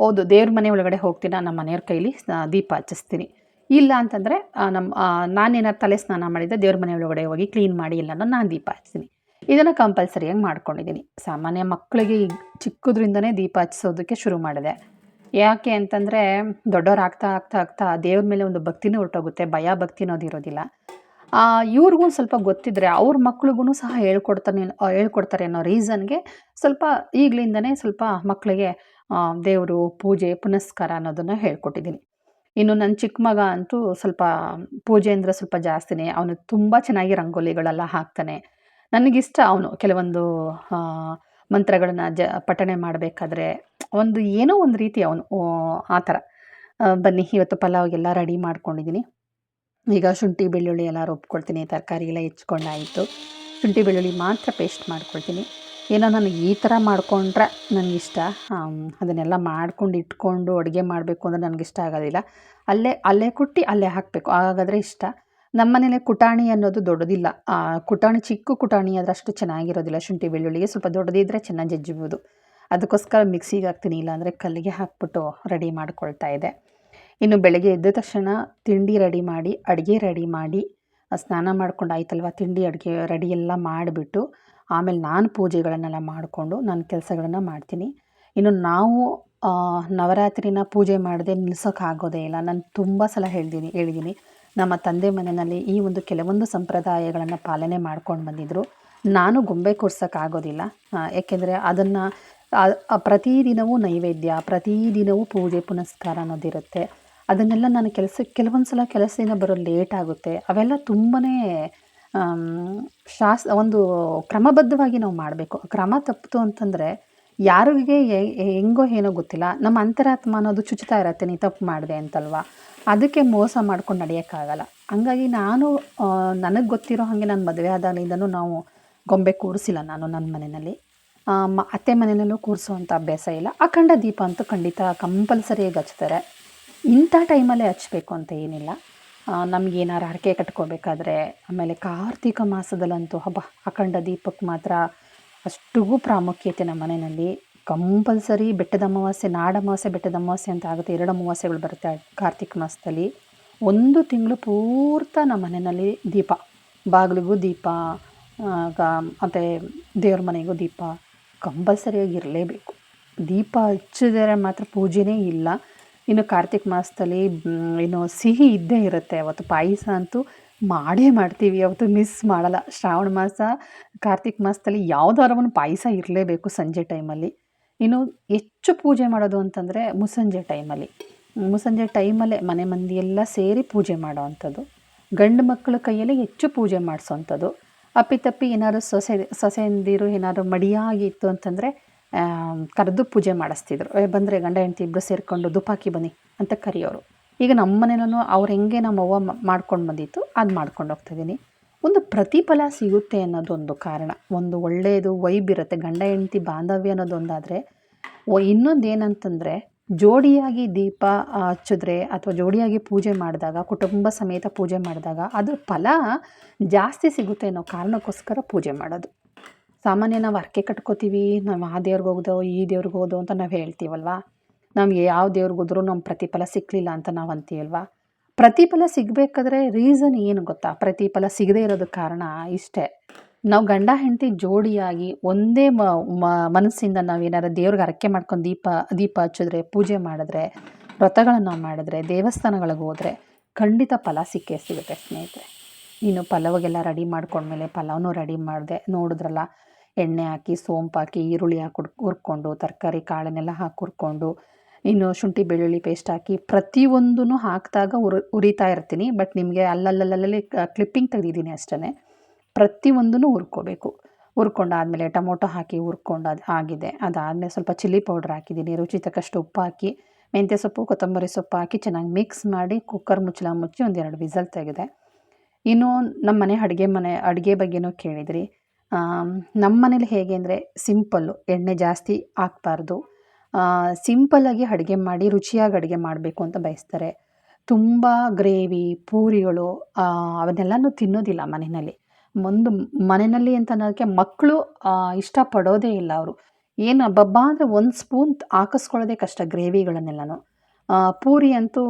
S1: ಹೌದು, ದೇವ್ರ ಮನೆ ಒಳಗಡೆ ಹೋಗ್ತೀನಿ ನಮ್ಮ ಮನೆಯವ್ರ ಕೈಲಿ ದೀಪ ಹಚ್ಚಿಸ್ತೀನಿ. ಇಲ್ಲ ಅಂತಂದರೆ ನಮ್ಮ ನಾನೇನಾರು ತಲೆ ಸ್ನಾನ ಮಾಡಿದ್ದೆ ದೇವ್ರ ಮನೆ ಒಳಗಡೆ ಹೋಗಿ ಕ್ಲೀನ್ ಮಾಡಿ ಇಲ್ಲ ನಾನು ದೀಪ ಹಚ್ತೀನಿ. ಇದನ್ನು ಕಂಪಲ್ಸರಿಯಾಗಿ ಮಾಡ್ಕೊಂಡಿದ್ದೀನಿ. ಸಾಮಾನ್ಯ ಮಕ್ಕಳಿಗೆ ಚಿಕ್ಕದ್ರಿಂದನೇ ದೀಪ ಹಚ್ಚಿಸೋದಕ್ಕೆ ಶುರು ಮಾಡಿದೆ. ಯಾಕೆ ಅಂತಂದರೆ, ದೊಡ್ಡವ್ರು ಆಗ್ತಾ ಆಗ್ತಾ ಆಗ್ತಾ ದೇವ್ರ ಮೇಲೆ ಒಂದು ಭಕ್ತಿನೂ ಹೊರಟೋಗುತ್ತೆ. ಭಯ, ಭಕ್ತಿ ಅನ್ನೋದು ಇರೋದಿಲ್ಲ. ಇವ್ರಿಗೂ ಸ್ವಲ್ಪ ಗೊತ್ತಿದ್ರೆ, ಅವ್ರ ಮಕ್ಳಿಗೂ ಸಹ ಹೇಳ್ಕೊಡ್ತಾನೆ ಹೇಳ್ಕೊಡ್ತಾರೆ ಅನ್ನೋ ರೀಸನ್ಗೆ ಸ್ವಲ್ಪ ಈಗಲಿಂದನೇ ಸ್ವಲ್ಪ ಮಕ್ಕಳಿಗೆ ದೇವರು ಪೂಜೆ, ಪುನಸ್ಕಾರ ಅನ್ನೋದನ್ನು ಹೇಳ್ಕೊಟ್ಟಿದ್ದೀನಿ. ಇನ್ನು ನನ್ನ ಚಿಕ್ಕ ಮಗ ಅಂತೂ ಸ್ವಲ್ಪ ಪೂಜೆ ಅಂದರೆ ಸ್ವಲ್ಪ ಜಾಸ್ತಿನೇ. ಅವನು ತುಂಬ ಚೆನ್ನಾಗಿ ರಂಗೋಲಿಗಳೆಲ್ಲ ಹಾಕ್ತಾನೆ. ನನಗಿಷ್ಟ ಅವನು ಕೆಲವೊಂದು ಮಂತ್ರಗಳನ್ನು ಮಂತ್ರಗಳನ್ನ ಜ, ಪಠಣೆ ಮಾಡಬೇಕಾದ್ರೆ ಒಂದು ಏನೋ ಒಂದು ರೀತಿ ಅವನು ಆ ಥರ. ಬನ್ನಿ, ಇವತ್ತು ಪಲಾವ್ಗೆಲ್ಲ ರೆಡಿ ಮಾಡ್ಕೊಂಡಿದ್ದೀನಿ ಈಗ ಶುಂಠಿ, ಬೆಳ್ಳುಳ್ಳಿ ಎಲ್ಲ ರುಬ್ಕೊಳ್ತೀನಿ ತರಕಾರಿ ಎಲ್ಲ ಹೆಚ್ಕೊಂಡಾಯಿತು. ಶುಂಠಿ, ಬೆಳ್ಳುಳ್ಳಿ ಮಾತ್ರ ಪೇಸ್ಟ್ ಮಾಡ್ಕೊಳ್ತೀನಿ. ಏನೋ ನನಗೆ ಈ ಥರ ಮಾಡಿಕೊಂಡ್ರೆ ನನಗಿಷ್ಟ. ಅದನ್ನೆಲ್ಲ ಮಾಡ್ಕೊಂಡು ಇಟ್ಕೊಂಡು ಅಡುಗೆ ಮಾಡಬೇಕು ಅಂದರೆ ನನಗಿಷ್ಟ ಆಗೋದಿಲ್ಲ. ಅಲ್ಲೇ ಅಲ್ಲೇ ಕುಟ್ಟಿ ಅಲ್ಲೇ ಹಾಕಬೇಕು. ಹಾಗಾದರೆ ಇಷ್ಟ. ನಮ್ಮ ಮನೇಲಿ ಕುಟಾಣಿ ಅನ್ನೋದು ದೊಡ್ಡದಿಲ್ಲ. ಕುಟಾಣಿ, ಚಿಕ್ಕ ಕುಟಾಣಿ ಆದರೆ ಅಷ್ಟು ಚೆನ್ನಾಗಿರೋದಿಲ್ಲ. ಶುಂಠಿ, ಬೆಳ್ಳುಳ್ಳಿಗೆ ಸ್ವಲ್ಪ ದೊಡ್ಡದಿದ್ದರೆ ಚೆನ್ನಾಗಿ ಜಜ್ಜಿಬೋದು. ಅದಕ್ಕೋಸ್ಕರ ಮಿಕ್ಸಿಗೆ ಹಾಕ್ತೀನಿ, ಇಲ್ಲಾಂದರೆ ಕಲ್ಲಿಗೆ ಹಾಕ್ಬಿಟ್ಟು ರೆಡಿ ಮಾಡ್ಕೊಳ್ತಾ ಇದೆ. ಇನ್ನು ಬೆಳಗ್ಗೆ ಎದ್ದ ತಕ್ಷಣ ತಿಂಡಿ ರೆಡಿ ಮಾಡಿ, ಅಡುಗೆ ರೆಡಿ ಮಾಡಿ, ಸ್ನಾನ ಮಾಡ್ಕೊಂಡು ಆಯ್ತಲ್ವ ತಿಂಡಿ, ಅಡುಗೆ ರೆಡಿ ಎಲ್ಲ ಮಾಡಿಬಿಟ್ಟು, ಆಮೇಲೆ ನಾನು ಪೂಜೆಗಳನ್ನೆಲ್ಲ ಮಾಡಿಕೊಂಡು ನನ್ನ ಕೆಲಸಗಳನ್ನು ಮಾಡ್ತೀನಿ. ಇನ್ನು ನಾವು ನವರಾತ್ರಿನ ಪೂಜೆ ಮಾಡದೆ ನಿಲ್ಸೋಕ್ಕಾಗೋದೇ ಇಲ್ಲ. ನಾನು ತುಂಬ ಸಲ ಹೇಳ್ತೀನಿ ಹೇಳಿದ್ದೀನಿ ನಮ್ಮ ತಂದೆ ಮನೆಯಲ್ಲಿ ಈ ಒಂದು ಕೆಲವೊಂದು ಸಂಪ್ರದಾಯಗಳನ್ನು ಪಾಲನೆ ಮಾಡ್ಕೊಂಡು ಬಂದಿದ್ದರು ನಾನು ಗೊಂಬೆ ಕೂರ್ಸೋಕ್ಕಾಗೋದಿಲ್ಲ ಏಕೆಂದರೆ ಅದನ್ನು ಪ್ರತಿದಿನವೂ ನೈವೇದ್ಯ ಪ್ರತಿದಿನವೂ ಪೂಜೆ ಪುನಸ್ಕಾರ ಅನ್ನೋದಿರುತ್ತೆ. ಅದನ್ನೆಲ್ಲ ನಾನು ಕೆಲಸ ಕೆಲವೊಂದು ಸಲ ಕೆಲಸದಿಂದ ಬರೋ ಲೇಟ್ ಆಗುತ್ತೆ. ಅವೆಲ್ಲ ತುಂಬಾ ಶಾಸ್, ಒಂದು ಕ್ರಮಬದ್ಧವಾಗಿ ನಾವು ಮಾಡಬೇಕು. ಕ್ರಮ ತಪ್ಪಿತು ಅಂತಂದರೆ ಯಾರಿಗೆ ಹೆಂಗೋ ಏನೋ ಗೊತ್ತಿಲ್ಲ. ನಮ್ಮ ಅಂತರಾತ್ಮ ಅನ್ನೋದು ಚುಚ್ತಾ ಇರತ್ತೆ, ನೀ ತಪ್ಪು ಮಾಡಿದೆ ಅಂತಲ್ವಾ? ಅದಕ್ಕೆ ಮೋಸ ಮಾಡ್ಕೊಂಡು ನಡೆಯೋಕ್ಕಾಗಲ್ಲ. ಹಂಗಾಗಿ ನಾನು ನನಗೆ ಗೊತ್ತಿರೋ ಹಾಗೆ ನಾನು ಮದುವೆ ಆದಾಗಲಿಂದನೂ ನಾವು ಗೊಂಬೆ ಕೂರಿಸಿಲ್ಲ ನಾನು ನನ್ನ ಮನೆಯಲ್ಲಿ. ಅತ್ತೆ ಮನೆಯಲ್ಲೂ ಕೂರಿಸುವಂಥ ಅಭ್ಯಾಸ ಇಲ್ಲ. ಅಖಂಡ ದೀಪ ಅಂತೂ ಖಂಡಿತ ಕಂಪಲ್ಸರಿಯಾಗಿ ಹಚ್ತಾರೆ ಇಂಥ ಟೈಮಲ್ಲೇ ಹಚ್ಬೇಕು ಅಂತ ಏನಿಲ್ಲ. ನಮಗೇನಾರು ಹರಕೆ ಕಟ್ಕೋಬೇಕಾದ್ರೆ ಆಮೇಲೆ ಕಾರ್ತಿಕ ಮಾಸದಲ್ಲಂತೂ ಹಬ್ಬ, ಅಖಂಡ ದೀಪಕ್ಕೆ ಮಾತ್ರ ಅಷ್ಟಿಗೂ ಪ್ರಾಮುಖ್ಯತೆ ನಮ್ಮ ಮನೆಯಲ್ಲಿ. ಕಂಪಲ್ಸರಿ ಬೆಟ್ಟದ ಅಮಾವಾಸ್ಯೆ, ನಾಡ ಬೆಟ್ಟದ ಅಮಾವಾಸ್ಯೆ ಅಂತ ಆಗುತ್ತೆ. ಎರಡು ಅಮಾವಾಸ್ಯೆಗಳು ಬರುತ್ತೆ ಕಾರ್ತಿಕ ಮಾಸದಲ್ಲಿ. ಒಂದು ತಿಂಗಳು ಪೂರ್ತ ನಮ್ಮ ಮನೆಯಲ್ಲಿ ದೀಪ. ಬಾಗಿಲಿಗೂ ದೀಪ ಮತ್ತು ದೇವ್ರ ಮನೆಗೂ ದೀಪ ಕಂಪಲ್ಸರಿಯಾಗಿ ಇರಲೇಬೇಕು. ದೀಪ ಹಚ್ಚಿದರೆ ಮಾತ್ರ ಪೂಜೆನೇ ಇಲ್ಲ. ಇನ್ನು ಕಾರ್ತಿಕ್ ಮಾಸದಲ್ಲಿ ಏನು ಸಿಹಿ ಇದ್ದೇ ಇರುತ್ತೆ. ಅವತ್ತು ಪಾಯಸ ಅಂತೂ ಮಾಡೇ ಮಾಡ್ತೀವಿ. ಅವತ್ತು ಮಿಸ್ ಮಾಡಲ್ಲ. ಶ್ರಾವಣ ಮಾಸ, ಕಾರ್ತಿಕ್ ಮಾಸದಲ್ಲಿ ಯಾವುದಾದ್ರು ಒಂದು ಪಾಯಸ ಇರಲೇಬೇಕು ಸಂಜೆ ಟೈಮಲ್ಲಿ. ಇನ್ನು ಹೆಚ್ಚು ಪೂಜೆ ಮಾಡೋದು ಅಂತಂದರೆ ಮುಸಂಜೆ ಟೈಮಲ್ಲಿ. ಮುಸಂಜೆ ಟೈಮಲ್ಲೇ ಮನೆ ಮಂದಿ ಎಲ್ಲ ಸೇರಿ ಪೂಜೆ ಮಾಡೋ ಅಂಥದ್ದು. ಗಂಡು ಮಕ್ಕಳ ಕೈಯಲ್ಲಿ ಹೆಚ್ಚು ಪೂಜೆ ಮಾಡಿಸೋವಂಥದ್ದು ಅಪ್ಪಿತಪ್ಪಿ ಏನಾದ್ರು ಸೊಸೆ, ಸೊಸೆಯಂದಿರು ಏನಾದ್ರು ಮಡಿಯಾಗಿತ್ತು ಅಂತಂದರೆ ಕರೆದು ಪೂಜೆ ಮಾಡಿಸ್ತಿದ್ರು. ಬಂದರೆ ಗಂಡ ಹೆಂಡತಿ ಇಬ್ಬರು ಸೇರಿಕೊಂಡು ದುಪಾಕಿ ಬನ್ನಿ ಅಂತ ಕರೆಯೋರು. ಈಗ ನಮ್ಮ ಮನೇಲೂ ಅವ್ರು ಹೆಂಗೆ ನಮ್ಮ ಅವ್ವ ಮಾಡ್ಕೊಂಡು ಬಂದಿತ್ತು, ಅದು ಮಾಡ್ಕೊಂಡು ಹೋಗ್ತಿದ್ದೀನಿ ಒಂದು ಪ್ರತಿಫಲ ಸಿಗುತ್ತೆ ಅನ್ನೋದೊಂದು ಕಾರಣ. ಒಂದು ಒಳ್ಳೆಯದು ವೈಬ್ ಇರುತ್ತೆ. ಗಂಡ ಹೆಂಡತಿ ಬಾಂಧವ್ಯ ಅನ್ನೋದೊಂದಾದರೆ ಇನ್ನೊಂದು ಏನಂತಂದರೆ ಜೋಡಿಯಾಗಿ ದೀಪ ಹಚ್ಚಿದ್ರೆ ಅಥವಾ ಜೋಡಿಯಾಗಿ ಪೂಜೆ ಮಾಡಿದಾಗ, ಕುಟುಂಬ ಸಮೇತ ಪೂಜೆ ಮಾಡಿದಾಗ ಅದು ಫಲ ಜಾಸ್ತಿ ಸಿಗುತ್ತೆ ಅನ್ನೋ ಕಾರಣಕ್ಕೋಸ್ಕರ ಪೂಜೆ ಮಾಡೋದು. ಸಾಮಾನ್ಯ ನಾವು ಹರಕೆ ಕಟ್ಕೋತೀವಿ, ನಾವು ಆ ದೇವ್ರಿಗೆ ಹೋಗೋದು, ಈ ದೇವ್ರಿಗೆ ಹೋದೋ ಅಂತ ನಾವು ಹೇಳ್ತೀವಲ್ವ? ನಮಗೆ ಯಾವ ದೇವ್ರಿಗೆ ಹೋದ್ರೂ ನಮ್ಮ ಪ್ರತಿಫಲ ಸಿಕ್ಕಲಿಲ್ಲ ಅಂತ ನಾವು ಅಂತೀವಲ್ವ? ಪ್ರತಿಫಲ ಸಿಗಬೇಕಾದ್ರೆ ರೀಸನ್ ಏನು ಗೊತ್ತಾ? ಪ್ರತಿಫಲ ಸಿಗದೇ ಇರೋದಕ್ಕೆ ಕಾರಣ ಇಷ್ಟೇ. ನಾವು ಗಂಡ, ಹೆಂಡತಿ ಜೋಡಿಯಾಗಿ ಒಂದೇ ಮ ಮನಸ್ಸಿಂದ ನಾವು ಏನಾರು ದೇವ್ರಿಗೆ ಹರಕೆ ಮಾಡ್ಕೊಂಡು ದೀಪ ದೀಪ ಹಚ್ಚಿದ್ರೆ, ಪೂಜೆ ಮಾಡಿದ್ರೆ, ವ್ರತಗಳನ್ನು ಮಾಡಿದ್ರೆ, ದೇವಸ್ಥಾನಗಳಿಗೆ ಹೋದರೆ ಖಂಡಿತ ಫಲ ಸಿಕ್ಕೇ ಸಿಗುತ್ತೆ ಸ್ನೇಹಿತರೆ. ನೀನು ಪಲಾವಿಗೆಲ್ಲ ರೆಡಿ ಮಾಡ್ಕೊಂಡ್ಮೇಲೆ ಪಲಾವ್ನೂ ರೆಡಿ ಮಾಡಿದೆ ನೋಡಿದ್ರಲ್ಲ ಎಣ್ಣೆ ಹಾಕಿ, ಸೋಂಪು ಹಾಕಿ, ಈರುಳ್ಳಿ ಹಾಕಿ ಹುರ್ಕೊಂಡು, ತರಕಾರಿ ಕಾಳನ್ನೆಲ್ಲ ಹಾಕಿ ಹುರ್ಕೊಂಡು, ಇನ್ನು ಶುಂಠಿ ಬೆಳ್ಳುಳ್ಳಿ ಪೇಸ್ಟ್ ಹಾಕಿ ಪ್ರತಿಯೊಂದೂ ಹಾಕಿದಾಗ ಉರಿ, ಉರಿತಾ ಇರ್ತೀನಿ. ಬಟ್ ನಿಮಗೆ ಅಲ್ಲಲ್ಲಲ್ಲಲ್ಲಿ ಕ್ಲಿಪ್ಪಿಂಗ್ ತೆಗೆದಿದ್ದೀನಿ ಅಷ್ಟೇ ಪ್ರತಿಯೊಂದೂ ಹುರ್ಕೋಬೇಕು. ಹುರ್ಕೊಂಡಾದಮೇಲೆ ಟೊಮೊಟೊ ಹಾಕಿ ಹುರ್ಕೊಂಡು ಅದು ಆಗಿದೆ. ಅದಾದಮೇಲೆ ಸ್ವಲ್ಪ ಚಿಲ್ಲಿ ಪೌಡ್ರ್ ಹಾಕಿದ್ದೀನಿ. ರುಚಿ ತಕ್ಕಷ್ಟು ಉಪ್ಪು ಹಾಕಿ, ಮೆಂತ್ಯ ಸೊಪ್ಪು, ಕೊತ್ತಂಬರಿ ಸೊಪ್ಪು ಹಾಕಿ ಚೆನ್ನಾಗಿ ಮಿಕ್ಸ್ ಮಾಡಿ ಕುಕ್ಕರ್ ಮುಚ್ಚಲ ಮುಚ್ಚಿ ಒಂದೆರಡು ವಿಸಲ್ ತೆಗೆದೆ. ಇನ್ನು ನಮ್ಮ ಮನೆ ಅಡುಗೆ ಮನೆ, ಅಡುಗೆ ಬಗ್ಗೆನೂ ಕೇಳಿದ್ರಿ. ನಮ್ಮ ಮನೇಲಿ ಹೇಗೆ ಅಂದರೆ ಸಿಂಪಲ್ಲು, ಎಣ್ಣೆ ಜಾಸ್ತಿ ಹಾಕ್ಬಾರ್ದು. ಸಿಂಪಲ್ಲಾಗಿ ಅಡುಗೆ ಮಾಡಿ, ರುಚಿಯಾಗಿ ಅಡುಗೆ ಮಾಡಬೇಕು ಅಂತ ಬಯಸ್ತಾರೆ. ತುಂಬ ಗ್ರೇವಿ, ಪೂರಿಗಳು ಅವನ್ನೆಲ್ಲನೂ ತಿನ್ನೋದಿಲ್ಲ ಮನೆಯಲ್ಲಿ. ಒಂದು ಮನೆಯಲ್ಲಿ ಅಂತ ಅನ್ನೋದಕ್ಕೆ ಮಕ್ಕಳು ಇಷ್ಟಪಡೋದೇ ಇಲ್ಲ ಅವರು. ಏನು ಅಬ್ಬಬ್ಬಾ ಅಂದರೆ ಒಂದು ಸ್ಪೂನ್ ಹಾಕಿಸ್ಕೊಳ್ಳೋದೇ ಕಷ್ಟ ಗ್ರೇವಿಗಳನ್ನೆಲ್ಲನೂ. ಪೂರಿ ಅಂತೂ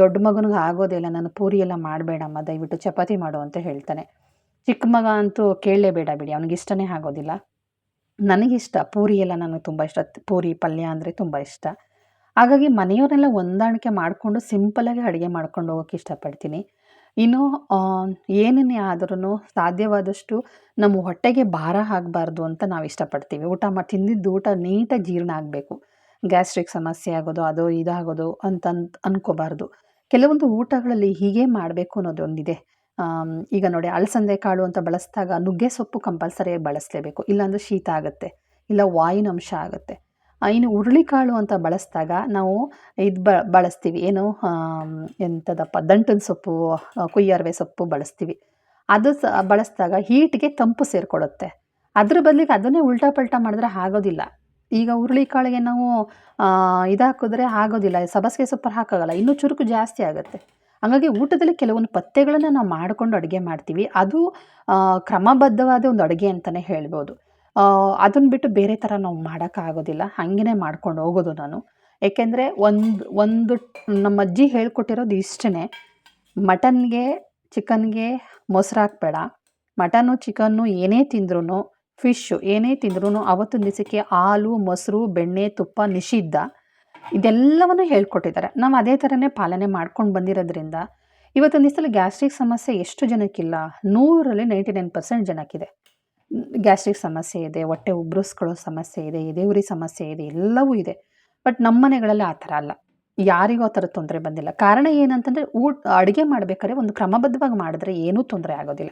S1: ದೊಡ್ಡ ಮಗನಿಗೆ ಆಗೋದೇ ಇಲ್ಲ. ನಾನು ಪೂರಿ ಎಲ್ಲ ಮಾಡಬೇಡಮ್ಮ, ದಯವಿಟ್ಟು ಚಪಾತಿ ಮಾಡು ಅಂತ ಹೇಳ್ತಾನೆ. ಚಿಕ್ಕ ಮಗ ಅಂತೂ ಕೇಳಲೇಬೇಡ ಬಿಡಿ ಅವ್ನಿಗೆ ಇಷ್ಟನೇ ಆಗೋದಿಲ್ಲ. ನನಗಿಷ್ಟ ಪೂರಿ ಎಲ್ಲ ನನಗೆ ತುಂಬ ಇಷ್ಟ, ಪೂರಿ, ಪಲ್ಯ ಅಂದರೆ ತುಂಬ ಇಷ್ಟ. ಹಾಗಾಗಿ ಮನೆಯವರೆಲ್ಲ ಹೊಂದಾಣಿಕೆ ಮಾಡಿಕೊಂಡು ಸಿಂಪಲಾಗಿ ಅಡುಗೆ ಮಾಡ್ಕೊಂಡು ಹೋಗೋಕೆ ಇಷ್ಟಪಡ್ತೀನಿ. ಇನ್ನು ಏನೇನೇ ಆದ್ರೂ ಸಾಧ್ಯವಾದಷ್ಟು ನಮ್ಮ ಹೊಟ್ಟೆಗೆ ಭಾರ ಆಗಬಾರ್ದು ಅಂತ ನಾವು ಇಷ್ಟಪಡ್ತೀವಿ. ಊಟ ಮಾಡಿ ತಿಂದಿದ್ದು ಊಟ ನೀಟಾಗಿ ಜೀರ್ಣ ಆಗಬೇಕು. ಗ್ಯಾಸ್ಟ್ರಿಕ್ ಸಮಸ್ಯೆ ಆಗೋದು, ಅದು ಇದಾಗೋದು ಅಂತ ಅನ್- ಅನ್ಕೋಬಾರ್ದು. ಕೆಲವೊಂದು ಊಟಗಳಲ್ಲಿ ಹೀಗೆ ಮಾಡಬೇಕು ಅನ್ನೋದೊಂದಿದೆ. ಈಗ ನೋಡಿ ಅಲಸಂದೆ ಕಾಳು ಅಂತ ಬಳಸಿದಾಗ ನುಗ್ಗೆ ಸೊಪ್ಪು ಕಂಪಲ್ಸರಿಯಾಗಿ ಬಳಸಲೇಬೇಕು. ಇಲ್ಲಾಂದರೆ ಶೀತ ಆಗುತ್ತೆ, ಇಲ್ಲ ವಾಯುನಂಶ ಆಗುತ್ತೆ. ಇನ್ನು ಹುರುಳಿಕಾಳು ಅಂತ ಬಳಸಿದಾಗ ನಾವು ಇದು ಬ, ಬಳಸ್ತೀವಿ. ಏನು ಎಂಥದಪ್ಪ, ದಂಟಿನ ಸೊಪ್ಪು ಕುಯ್ಯರ್ವೆ ಸೊಪ್ಪು ಬಳಸ್ತೀವಿ. ಅದು ಸ, ಬಳಸಿದಾಗ ಹೀಟ್ಗೆ ತಂಪು ಸೇರಿಕೊಡುತ್ತೆ. ಅದ್ರ ಬದಲಿಗೆ ಅದನ್ನೇ ಉಲ್ಟಾ ಪಲ್ಟಾ ಮಾಡಿದ್ರೆ ಆಗೋದಿಲ್ಲ. ಈಗ ಹುರುಳಿಕಾಳಿಗೆ ನಾವು ಇದಾಕಿದ್ರೆ ಆಗೋದಿಲ್ಲ. ಸಬಸಿಗೆ ಸೊಪ್ಪು ಹಾಕೋಲ್ಲ ಇನ್ನೂ ಚುರುಕು ಜಾಸ್ತಿ ಆಗುತ್ತೆ. ಹಾಗಾಗಿ ಊಟದಲ್ಲಿ ಕೆಲವೊಂದು ಪಥ್ಯಗಳನ್ನು ನಾವು ಮಾಡಿಕೊಂಡು ಅಡುಗೆ ಮಾಡ್ತೀವಿ. ಅದು ಕ್ರಮಬದ್ಧವಾದ ಒಂದು ಅಡುಗೆ ಅಂತಲೇ ಹೇಳ್ಬೋದು. ಅದನ್ನು ಬಿಟ್ಟು ಬೇರೆ ಥರ ನಾವು ಮಾಡೋಕ್ಕಾಗೋದಿಲ್ಲ. ಹಾಗೇ ಮಾಡ್ಕೊಂಡು ಹೋಗೋದು ನಾನು. ಏಕೆಂದರೆ ಒಂದು ಒಂದು ನಮ್ಮ ಅಜ್ಜಿ ಹೇಳ್ಕೊಟ್ಟಿರೋದು ಇಷ್ಟೇ ಮಟನ್ಗೆ, ಚಿಕನ್ಗೆ ಮೊಸರು ಹಾಕ್ಬೇಡ. ಮಟನು, ಚಿಕನ್ನು ಏನೇ ತಿಂದ್ರೂ ಫಿಶ್ಶು ಏನೇ ತಿಂದ್ರೂ ಅವತ್ತಿನ ದಿವಸಕ್ಕೆ ಹಾಲು, ಮೊಸರು, ಬೆಣ್ಣೆ, ತುಪ್ಪ ನಿಷಿದ್ಧ. ಇದೆಲ್ಲವನ್ನು ಹೇಳ್ಕೊಟ್ಟಿದ್ದಾರೆ. ನಾವು ಅದೇ ಥರನೇ ಪಾಲನೆ ಮಾಡ್ಕೊಂಡು ಬಂದಿರೋದ್ರಿಂದ ಇವತ್ತೊಂದು ದಿವಸದಲ್ಲಿ ಗ್ಯಾಸ್ಟ್ರಿಕ್ ಸಮಸ್ಯೆ ಎಷ್ಟು ಜನಕ್ಕಿಲ್ಲ? ನೂರಲ್ಲಿ ನೈಂಟಿ ನೈನ್ ಪರ್ಸೆಂಟ್ ಜನಕ್ಕಿದೆ. ಗ್ಯಾಸ್ಟ್ರಿಕ್ ಸಮಸ್ಯೆ ಇದೆ, ಹೊಟ್ಟೆ ಉಬ್ರಿಸ್ಕೊಳ್ಳೋ ಸಮಸ್ಯೆ ಇದೆ, ಎದೆಯುರಿ ಸಮಸ್ಯೆ ಇದೆ, ಎಲ್ಲವೂ ಇದೆ. ಬಟ್ ನಮ್ಮ ಮನೆಗಳಲ್ಲಿ ಆ ಥರ ಅಲ್ಲ. ಯಾರಿಗೂ ಆ ಥರ ತೊಂದರೆ ಬಂದಿಲ್ಲ. ಕಾರಣ ಏನಂತಂದರೆ ಊಟ ಅಡುಗೆ ಮಾಡಬೇಕಾದ್ರೆ ಒಂದು ಕ್ರಮಬದ್ಧವಾಗಿ ಮಾಡಿದ್ರೆ ಏನೂ ತೊಂದರೆ ಆಗೋದಿಲ್ಲ.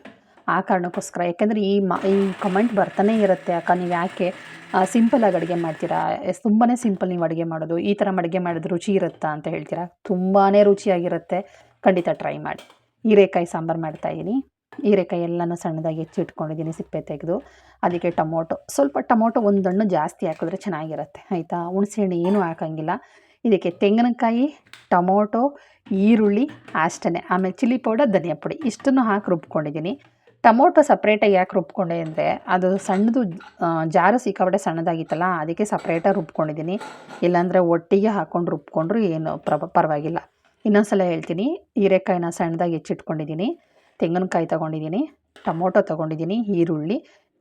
S1: ಆ ಕಾರಣಕ್ಕೋಸ್ಕರ. ಯಾಕೆಂದರೆ ಈ ಮ, ಈ ಕಮೆಂಟ್ ಬರ್ತಾನೆ ಇರುತ್ತೆ ಅಕ್ಕ. ನೀವು ಯಾಕೆ ಸಿಂಪಲಾಗಿ ಅಡುಗೆ ಮಾಡ್ತೀರಾ? ತುಂಬಾ ಸಿಂಪಲ್ ನೀವು ಅಡುಗೆ ಮಾಡೋದು. ಈ ಥರ ಅಡುಗೆ ಮಾಡಿದ್ರೆ ರುಚಿ ಇರುತ್ತಾ ಅಂತ ಹೇಳ್ತೀರಾ? ತುಂಬಾ ರುಚಿಯಾಗಿರುತ್ತೆ. ಖಂಡಿತ ಟ್ರೈ ಮಾಡಿ. ಹೀರೆಕಾಯಿ ಸಾಂಬಾರು ಮಾಡ್ತಾಯಿದ್ದೀನಿ ಹೀರೆಕಾಯಿ ಎಲ್ಲನೂ ಸಣ್ಣದಾಗಿ ಹೆಚ್ಚಿಟ್ಕೊಂಡಿದ್ದೀನಿ ಸಿಪ್ಪೆ ತೆಗೆದು. ಅದಕ್ಕೆ ಟೊಮೊಟೊ, ಸ್ವಲ್ಪ ಟೊಮೊಟೊ ಒಂದು ಹಣ್ಣು ಜಾಸ್ತಿ ಹಾಕಿದ್ರೆ ಚೆನ್ನಾಗಿರುತ್ತೆ. ಆಯಿತಾ? ಹುಣಸೆಹಣ್ಣು ಏನೂ ಹಾಕೋಂಗಿಲ್ಲ. ಇದಕ್ಕೆ ತೆಂಗಿನಕಾಯಿ, ಟೊಮೊಟೊ, ಈರುಳ್ಳಿ ಅಷ್ಟೇ ಆಮೇಲೆ ಚಿಲ್ಲಿ ಪೌಡರ್, ಧನಿಯಾ ಪುಡಿ. ಇಷ್ಟನ್ನು ಹಾಕಿ ರುಬ್ಕೊಂಡಿದ್ದೀನಿ ಟೊಮೊಟೊ ಸಪ್ರೇಟಾಗಿ ಯಾಕೆ ರುಬ್ಕೊಂಡೆ ಅಂದರೆ ಅದು ಸಣ್ಣದು ಜಾರು ಸಿಕ್ಕಾಪಟ್ಟೆ ಸಣ್ಣದಾಗಿತ್ತಲ್ಲ, ಅದಕ್ಕೆ ಸಪ್ರೇಟಾಗಿ ರುಬ್ಕೊಂಡಿದ್ದೀನಿ. ಇಲ್ಲಾಂದರೆ ಒಟ್ಟಿಗೆ ಹಾಕ್ಕೊಂಡು ರುಬ್ಕೊಂಡ್ರು ಏನು ಪರವಾಗಿಲ್ಲ. ಇನ್ನೊಂದ್ಸಲ ಹೇಳ್ತೀನಿ, ಹೀರೆಕಾಯಿನ ಸಣ್ಣದಾಗಿ ಹೆಚ್ಚಿಟ್ಕೊಂಡಿದ್ದೀನಿ. ತೆಂಗಿನಕಾಯಿ ತೊಗೊಂಡಿದ್ದೀನಿ, ಟೊಮೊಟೊ ತೊಗೊಂಡಿದ್ದೀನಿ, ಈರುಳ್ಳಿ,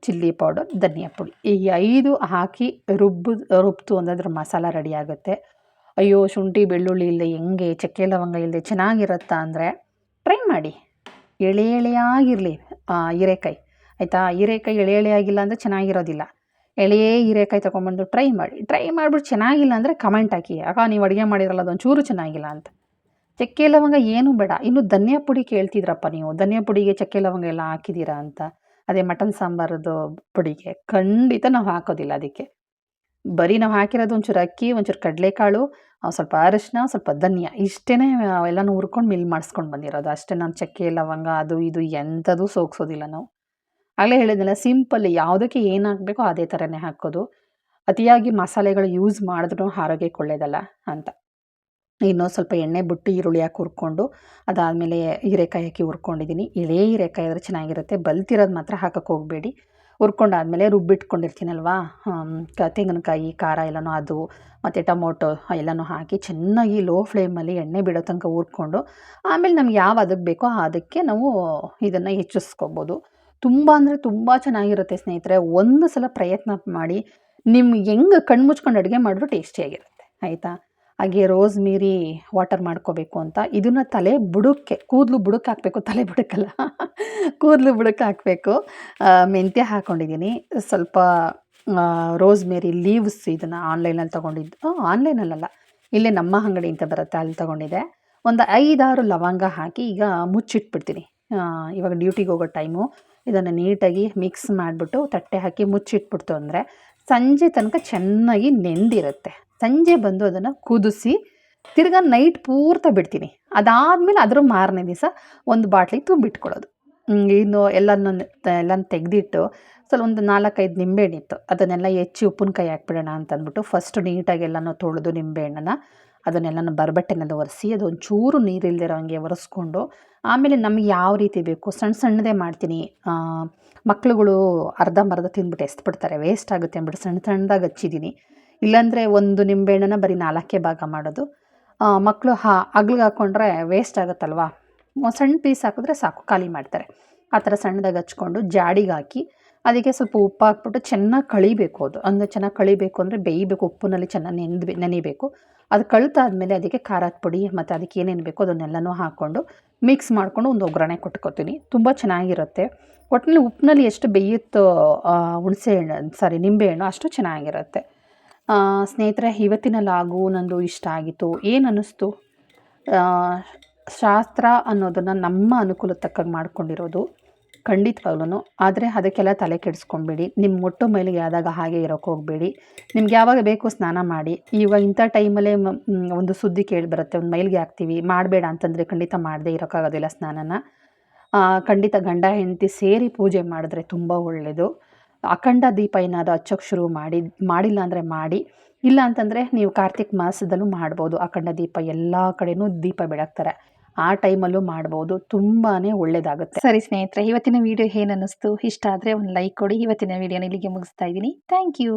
S1: ಚಿಲ್ಲಿ ಪೌಡರ್, ಧನಿಯಾ ಪುಡಿ. ಈ ಐದು ಹಾಕಿ ರುಬ್ಬು, ರುಬ್ತು ಅದ್ರ ಮಸಾಲ ರೆಡಿ ಆಗುತ್ತೆ. ಅಯ್ಯೋ, ಶುಂಠಿ, ಬೆಳ್ಳುಳ್ಳಿ ಇಲ್ಲದೆ ಹೆಂಗೆ, ಚಕ್ಕೆ, ಲವಂಗ ಇಲ್ಲದೆ ಚೆನ್ನಾಗಿರುತ್ತಾ ಅಂದರೆ ಟ್ರೈ ಮಾಡಿ. ಎಳೆ ಎಳೆಯಾಗಿರಲಿ ಹೀರೆಕಾಯಿ. ಆಯಿತಾ? ಹೀರೆಕಾಯಿ ಎಳೆ ಎಳೆಯಾಗಿಲ್ಲ ಅಂದರೆ ಚೆನ್ನಾಗಿರೋದಿಲ್ಲ. ಎಳೆಯೇ ಹೀರೆಕಾಯಿ ತೊಗೊಂಬಂದು ಟ್ರೈ ಮಾಡಿ. ಟ್ರೈ ಮಾಡಿಬಿಟ್ಟು ಚೆನ್ನಾಗಿಲ್ಲ ಅಂದರೆ ಕಮೆಂಟ್ ಹಾಕಿ. ಆಗ ನೀವು ಅಡುಗೆ ಮಾಡಿರಲ್ಲ ಅದೊಂದು ಚೂರು ಚೆನ್ನಾಗಿಲ್ಲ ಅಂತ. ಚಕ್ಕೆ ಲವಂಗ ಏನೂ ಬೇಡ. ಇನ್ನು ಧನಿಯಾ ಪುಡಿ ಕೇಳ್ತಿದ್ರಪ್ಪ ನೀವು. ಧನಿಯಾ ಪುಡಿಗೆ ಚಕ್ಕೆ ಲವಂಗ ಎಲ್ಲ ಹಾಕಿದ್ದೀರಾ ಅಂತ. ಅದೇ ಮಟನ್ ಸಾಂಬಾರದು ಪುಡಿಗೆ. ಖಂಡಿತ ನಾವು ಹಾಕೋದಿಲ್ಲ ಅದಕ್ಕೆ. ಬರೀ ನಾವು ಹಾಕಿರೋದು ಒಂಚೂರು ಅಕ್ಕಿ, ಒಂಚೂರು ಕಡಲೆಕಾಳು ಸ್ವಲ್ಪ ಅರಿಶಿನ, ಸ್ವಲ್ಪ ಧನ್ಯ ಇಷ್ಟೇ ಎಲ್ಲನೂ ಹುರ್ಕೊಂಡು ಮಿಲ್ ಮಾಡಿಸ್ಕೊಂಡು ಬಂದಿರೋದು. ಅಷ್ಟೇ ನಾನು ಚಕ್ಕೆ, ಲವಂಗ, ಅದು ಇದು ಎಂಥದ್ದು ಸೋಗ್ಸೋದಿಲ್ಲ ನಾವು. ಆಗಲೇ ಹೇಳಿದ್ನಲ್ಲ, ಸಿಂಪಲ್ ಯಾವುದಕ್ಕೆ ಏನು ಹಾಕಬೇಕೋ ಅದೇ ಥರನೇ ಹಾಕೋದು. ಅತಿಯಾಗಿ ಮಸಾಲೆಗಳು ಯೂಸ್ ಮಾಡಿದ್ರೂ ಆರೋಗ್ಯಕ್ಕೆ ಒಳ್ಳೆಯದಲ್ಲ ಅಂತ. ಇನ್ನೂ ಸ್ವಲ್ಪ ಎಣ್ಣೆ, ಬಿಟ್ಟು, ಈರುಳ್ಳಿ ಹಾಕಿ ಹುರ್ಕೊಂಡು, ಅದಾದಮೇಲೆ ಹೀರೆಕಾಯಿ ಹಾಕಿ ಹುರ್ಕೊಂಡಿದ್ದೀನಿ ಎಳೆ ಹೀರೆಕಾಯಿ ಆದರೆ ಚೆನ್ನಾಗಿರುತ್ತೆ. ಬಲ್ತಿರೋದು ಮಾತ್ರ ಹಾಕಕ್ಕೆ ಹೋಗಬೇಡಿ. ಹುರ್ಕೊಂಡಾದ್ಮೇಲೆ ರುಬ್ಬಿಟ್ಕೊಂಡಿರ್ತೀನಲ್ವಾ? ತೆಂಗಿನಕಾಯಿ, ಖಾರ ಎಲ್ಲನೂ ಅದು, ಮತ್ತು ಟೊಮೊಟೊ ಎಲ್ಲನೂ ಹಾಕಿ ಚೆನ್ನಾಗಿ ಲೋ ಫ್ಲೇಮಲ್ಲಿ ಎಣ್ಣೆ ಬಿಡೋ ತನಕ ಹುರ್ಕೊಂಡು, ಆಮೇಲೆ ನಮ್ಗೆ ಯಾವ ಅದಕ್ಕೆ ಬೇಕೋ ಅದಕ್ಕೆ ನಾವು ಇದನ್ನು ಹೆಚ್ಚಿಸ್ಕೋಬೋದು. ತುಂಬ ಅಂದರೆ ತುಂಬ ಚೆನ್ನಾಗಿರುತ್ತೆ ಸ್ನೇಹಿತರೆ ಒಂದು ಸಲ ಪ್ರಯತ್ನ ಮಾಡಿ, ನಿಮ್ಗೆ ಹೆಂಗೆ ಕಣ್ಣು ಮುಚ್ಕೊಂಡು ಅಡುಗೆ ಮಾಡಿದ್ರು ಟೇಸ್ಟಿಯಾಗಿರುತ್ತೆ, ಆಯಿತಾ? ಹಾಗೆ ರೋಸ್ ಮೀರಿ ವಾಟರ್ ಮಾಡ್ಕೋಬೇಕು ಅಂತ. ಇದನ್ನು ತಲೆ ಬುಡಕ್ಕೆ ಕೂದಲು ಬುಡಕ್ಕೆ ಹಾಕಬೇಕು, ತಲೆ ಬುಡಕ್ಕಲ್ಲ ಕೂದಲು ಬುಡಕ್ಕೆ ಹಾಕಬೇಕು. ಮೆಂತ್ಯ ಹಾಕ್ಕೊಂಡಿದ್ದೀನಿ ಸ್ವಲ್ಪ ರೋಸ್ ಮೇರಿ ಲೀವ್ಸ್ ಇದನ್ನು ಆನ್ಲೈನಲ್ಲಿ ತೊಗೊಂಡಿದ್ದು ಆನ್ಲೈನಲ್ಲಲ್ಲ. ಇಲ್ಲೇ ನಮ್ಮ ಅಂಗಡಿ ಅಂತ ಬರುತ್ತೆ, ಅಲ್ಲಿ ತೊಗೊಂಡಿದ್ದೆ ಒಂದು ಐದಾರು ಲವಂಗ ಹಾಕಿ ಈಗ ಮುಚ್ಚಿಟ್ಬಿಡ್ತೀನಿ. ಇವಾಗ ಡ್ಯೂಟಿಗೆ ಹೋಗೋ ಟೈಮು. ಇದನ್ನು ನೀಟಾಗಿ ಮಿಕ್ಸ್ ಮಾಡಿಬಿಟ್ಟು ತಟ್ಟೆ ಹಾಕಿ ಮುಚ್ಚಿಟ್ಬಿಡ್ತು ಅಂದರೆ ಸಂಜೆ ತನಕ ಚೆನ್ನಾಗಿ ನೆಂದಿರುತ್ತೆ. ಸಂಜೆ ಬಂದು ಅದನ್ನು ಕುದಿಸಿ ತಿರ್ಗಾ ನೈಟ್ ಪೂರ್ತ ಬಿಡ್ತೀನಿ. ಅದಾದಮೇಲೆ ಅದ್ರ ಮಾರನೇ ದಿವಸ ಒಂದು ಬಾಟ್ಲಿಗೆ ತುಂಬಿಟ್ಕೊಳ್ಳೋದು. ಇನ್ನು ಎಲ್ಲನೂ ಎಲ್ಲನೂ ತೆಗೆದಿಟ್ಟು ಸ್ವಲ್ಪ ಒಂದು ನಾಲ್ಕೈದು ನಿಂಬೆಹಣ್ಣಿತ್ತು. ಅದನ್ನೆಲ್ಲ ಹೆಚ್ಚಿ ಉಪ್ಪಿನಕಾಯಿ ಹಾಕ್ಬಿಡೋಣ ಅಂತ ಅಂದ್ಬಿಟ್ಟು ಫಸ್ಟ್ ನೀಟಾಗಿ ಎಲ್ಲನೂ ತೊಳೆದು ನಿಂಬೆಹಣ್ಣನ್ನು ಅದನ್ನೆಲ್ಲನೂ ಬರಬಟ್ಟೆನಲ್ಲಿ ಒರೆಸಿ ಅದೊಂದು ಚೂರು ನೀರಿಲ್ದಿರೋ ಹಂಗೆ ಒರೆಸ್ಕೊಂಡು ಆಮೇಲೆ ನಮಗೆ ಯಾವ ರೀತಿ ಬೇಕು? ಸಣ್ಣ ಸಣ್ಣದೇ ಮಾಡ್ತೀನಿ. ಮಕ್ಳುಗಳು ಅರ್ಧಂಬರ್ಧ ತಿಂದ್ಬಿಟ್ಟು ಎಸ್ಬಿಡ್ತಾರೆ ವೇಸ್ಟ್ ಆಗುತ್ತೆ ಅಂದ್ಬಿಟ್ಟು ಸಣ್ಣ ಸಣ್ಣದಾಗಿ ಹಚ್ಚಿದ್ದೀನಿ. ಇಲ್ಲಾಂದರೆ ಒಂದು ನಿಂಬೆಹಣ್ಣನ್ನ ಬರೀ ನಾಲ್ಕೇ ಭಾಗ ಮಾಡೋದು. ಮಕ್ಕಳು ಹಾ ಅಗ್ಲಿಗೆ ಹಾಕ್ಕೊಂಡ್ರೆ ವೇಸ್ಟ್ ಆಗುತ್ತಲ್ವಾ? ಸಣ್ಣ ಪೀಸ್ ಹಾಕಿದ್ರೆ ಸಾಕು, ಖಾಲಿ ಮಾಡ್ತಾರೆ. ಆ ಥರ ಸಣ್ಣದಾಗಿ ಹಚ್ಕೊಂಡು ಜಾಡಿಗೆ ಹಾಕಿ, ಅದಕ್ಕೆ ಸ್ವಲ್ಪ ಉಪ್ಪು ಹಾಕ್ಬಿಟ್ಟು ಚೆನ್ನಾಗಿ ಕಳಿಬೇಕು ಅದು. ಅಂದರೆ ಚೆನ್ನಾಗಿ ಕಳಿಬೇಕು ಅಂದರೆ ಬೇಯಬೇಕು, ಉಪ್ಪಿನಲ್ಲಿ ಚೆನ್ನಾಗಿ ನೆಂದು ನೆನಿಬೇಕು. ಅದು ಕಳ್ತಾದ್ಮೇಲೆ ಅದಕ್ಕೆ ಖಾರದ ಪುಡಿ ಮತ್ತು ಅದಕ್ಕೆ ಏನೇನು ಬೇಕೋ ಅದನ್ನೆಲ್ಲನೂ ಹಾಕ್ಕೊಂಡು ಮಿಕ್ಸ್ ಮಾಡಿಕೊಂಡು ಒಂದು ಒಗ್ಗರಣೆ ಕೊಟ್ಕೋತೀನಿ. ತುಂಬ ಚೆನ್ನಾಗಿರುತ್ತೆ. ಒಟ್ಟಿನಲ್ಲಿ ಉಪ್ಪಿನಲ್ಲಿ ಎಷ್ಟು ಬೇಯುತ್ತೋ ಹುಣಸೆ ಹಣ್ಣು ಸಾರಿ ನಿಂಬೆಹಣ್ಣು ಅಷ್ಟು ಚೆನ್ನಾಗಿರುತ್ತೆ. ಸ್ನೇಹಿತರೆ, ಇವತ್ತಿನ ಲಾಗು ನಂದು ಇಷ್ಟ ಆಗಿತ್ತು. ಏನು ಅನ್ನಿಸ್ತು? ಶಾಸ್ತ್ರ ಅನ್ನೋದನ್ನು ನಮ್ಮ ಅನುಕೂಲಕ್ಕೆ ತಕ್ಕಂಗೆ ಮಾಡ್ಕೊಂಡಿರೋದು ಖಂಡಿತವಾಗ್ಲೂ ಆದರೆ ಅದಕ್ಕೆಲ್ಲ ತಲೆ ಕೆಡಿಸ್ಕೊಂಬೇಡಿ ನಿಮ್ಮ ಮೊಟ್ಟು ಮೈಲಿಗೆ ಆದಾಗ ಹಾಗೆ ಇರೋಕ್ಕೆ ಹೋಗಬೇಡಿ. ನಿಮ್ಗೆ ಯಾವಾಗ ಬೇಕು ಸ್ನಾನ ಮಾಡಿ. ಇವಾಗ ಇಂಥ ಟೈಮಲ್ಲೇ ಒಂದು ಸುದ್ದಿ ಕೇಳಿ ಬರುತ್ತೆ, ಒಂದು ಮೈಲಿಗೆ ಹಾಕ್ತೀವಿ. ಮಾಡಬೇಡ ಅಂತಂದರೆ ಖಂಡಿತ ಮಾಡದೇ ಇರೋಕ್ಕಾಗೋದಿಲ್ಲ ಸ್ನಾನನ. ಖಂಡಿತ ಗಂಡ ಹೆಂಡತಿ ಸೇರಿ ಪೂಜೆ ಮಾಡಿದ್ರೆ ತುಂಬ ಒಳ್ಳೆಯದು ಅಖಂಡ ದೀಪ ಏನಾದರೂ ಹಚ್ಚೋಕ್ಕೆ ಶುರು ಮಾಡಿ, ಮಾಡಿಲ್ಲ ಅಂದರೆ ಮಾಡಿ. ಇಲ್ಲ ಅಂತಂದರೆ ನೀವು ಕಾರ್ತಿಕ್ ಮಾಸದಲ್ಲೂ ಮಾಡ್ಬೋದು. ಅಖಂಡ ದೀಪ ಎಲ್ಲ ಕಡೆನೂ ದೀಪ ಬೆಳಗ್ತಾರೆ. ಆ ಟೈಮಲ್ಲೂ ಮಾಡ್ಬೋದು. ತುಂಬಾ ಒಳ್ಳೆಯದಾಗುತ್ತೆ ಸರಿ ಸ್ನೇಹಿತರೆ, ಇವತ್ತಿನ ವಿಡಿಯೋ ಏನು ಅನ್ನಿಸ್ತು ಇಷ್ಟ ಆದರೆ ಒಂದು ಲೈಕ್ ಕೊಡಿ. ಇವತ್ತಿನ ವಿಡಿಯೋನ ಇಲ್ಲಿಗೆ ಮುಗಿಸ್ತಾ ಇದ್ದೀನಿ. Thank you.